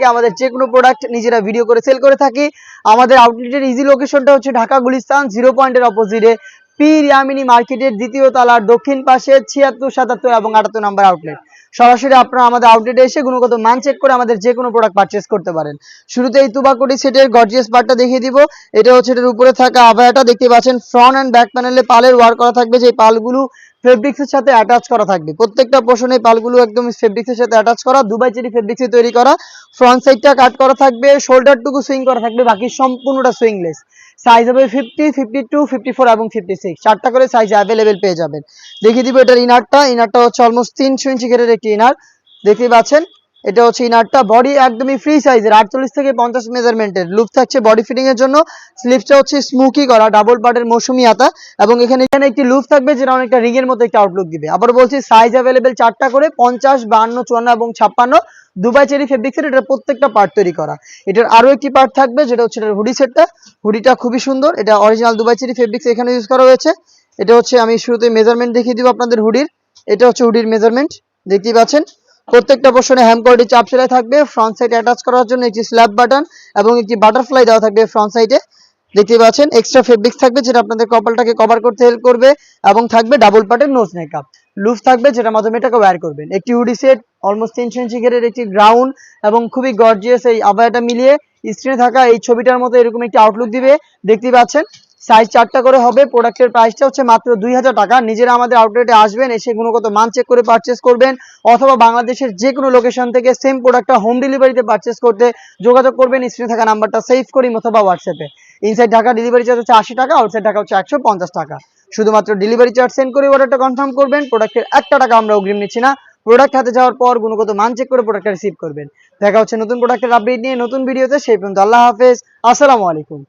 থেকে আমাদের যে কোনো প্রোডাক্ট নিজেরা ভিডিও করে সেল করে থাকি। আমাদের আউটলেটের ইজি লোকেশনটা হচ্ছে ঢাকা গুলিস্তান জিরো পয়েন্টের অপোজিটে পি রিয়ামিনী মার্কেটের দ্বিতীয় তলার দক্ষিণ পাশে ছিয়াত্তর, সাতাত্তর এবং আটাত্তর নাম্বার আউটলেট সরাসরি আপনারা আমাদের আউটলেটে এসে গুণগত মান চেক করে আমাদের যে কোনো প্রোডাক্ট পারচেস করতে পারেন। শুরুতে এই তুবাকুটি সেটের গর্জিয়াস পার্টটা দেখিয়ে দিব। এটা হচ্ছে এটার উপরে থাকা আভায়াটা। দেখতে পাচ্ছেন ফ্রন্ট অ্যান্ড ব্যাক প্যানেলে পালের ওয়ার করা থাকবে যে পালগুলো ফেব্রিক্সের সাথে অ্যাটাচ করা থাকবে। প্রত্যেকটা পোর্শনে পালগুলো একদম ফেব্রিক্সের সাথে অ্যাটাচ করা, দুবাই চেরি ফেব্রিক্সে তৈরি করা। ফ্রন্ট সাইডটা কাট করা থাকবে শোল্ডারটুকু সুইং করা থাকবে, বাকি সম্পূর্ণটা সুইংলেস সাইজ হবে fifty fifty two fifty four এবং ফিফটি সিক্স চারটা করে সাইজ অ্যাভেলেবেল পেয়ে যাবেন। দেখিয়ে দিব এটার ইনারটা ইনারটা হচ্ছে অলমোস্ট তিনশো ইঞ্চি ঘেরের একটি ইনার দেখতে পাচ্ছেন? এটা হচ্ছে ইনারটা। বডি একদমই ফ্রি সাইজের আটচল্লিশ থেকে পঞ্চাশ মেজারমেন্টের লুক থাকছে বডি ফিটিং এর জন্য। স্লিপসটা হচ্ছে স্মুকি করা ডাবল পার্টের মৌসুমি আতা। এবং এখানে এখানে একটি লুপ থাকবে যেটা অনেকটা রিং এর মতো একটা আউটলুক দিবে। আবার বলছি সাইজ অ্যাভেলেবেল চারটা করে, পঞ্চাশ, বাহান্ন, চুয়ান্ন এবং ছাপ্পান্ন। দুবাই চেরি ফেব্রিক্সের এটা প্রত্যেকটা পার্ট তৈরি করা। এটার আরও একটি পার্ট থাকবে, যেটা হচ্ছে এটার হুডি সেটটা হুডিটা খুবই সুন্দর। এটা অরিজিনাল দুবাই চেরি ফেব্রিক্স এখানে ইউজ করা হয়েছে। এটা হচ্ছে আমি শুরুতে মেজারমেন্ট দেখিয়ে দিব আপনাদের হুডির এটা হচ্ছে হুডির মেজারমেন্ট দেখতেই পাচ্ছেন? প্রত্যেকটা পোর্শনে হ্যাম কোয়ালিটি চাপ সেলাই থাকবে ফ্রন্ট সাইড অ্যাটাচ করার জন্য একটি স্ল্যাব বাটন এবং একটি বাটারফ্লাই দেওয়া থাকবে ফ্রন্ট সাইডে দেখতে পাচ্ছেন এক্সট্রা ফেব্রিক্স থাকবে যেটা আপনাদের কপালটাকে কভার করতে হেল্প করবে এবং থাকবে ডাবল পার্টের নোজ মেকআপ লুফ থাকবে যেটা মাধ্যমে এটাকে ওয়্যার করবেন। একটি হুডি সেট অলমোস্ট তিনশো ইঞ্চি ঘেরের একটি গ্রাউন্ড এবং খুবই গর্জিয়াস এই আবায়াটা মিলিয়ে স্ক্রিনে থাকা এই ছবিটার মতো এরকম একটি আউটলুক দিবে। দেখতে পাচ্ছেন সাইজ চারটা করে হবে প্রোডাক্টের প্রাইসটা হচ্ছে মাত্র দুই হাজার টাকা। নিজেরা আমাদের আউটলেটে আসবেন, এসে গুণগত মান চেক করে পারচেস করবেন, অথবা বাংলাদেশের যে কোনো লোকেশন থেকে সেম প্রোডাক্টটা হোম ডেলিভারিতে পারচেস করতে যোগাযোগ করবেন স্ক্রিনে থাকা নাম্বারটা সেভ করি অথবা হোয়াটসঅ্যাপে ইনসাইড ঢাকা ডেলিভারি চার্জ হচ্ছে আশি টাকা আউটসাইড ঢাকা হচ্ছে একশো পঞ্চাশ টাকা। শুধুমাত্র ডেলিভারি চার্জ সেন্ড করে অর্ডারটা কনফার্ম করবেন প্রোডাক্টের একটা টাকা আমরা অগ্রিম নিচ্ছি না। প্রোডাক্ট হাতে যাওয়ার পর গুণগত মান চেক করে প্রোডাক্টটা রিসিভ করবেন। দেখা হচ্ছে নতুন প্রোডাক্টের আপডেট নিয়ে নতুন ভিডিওতে সেই পর্যন্ত আল্লাহ হাফেজ, আসসালামু আলাইকুম।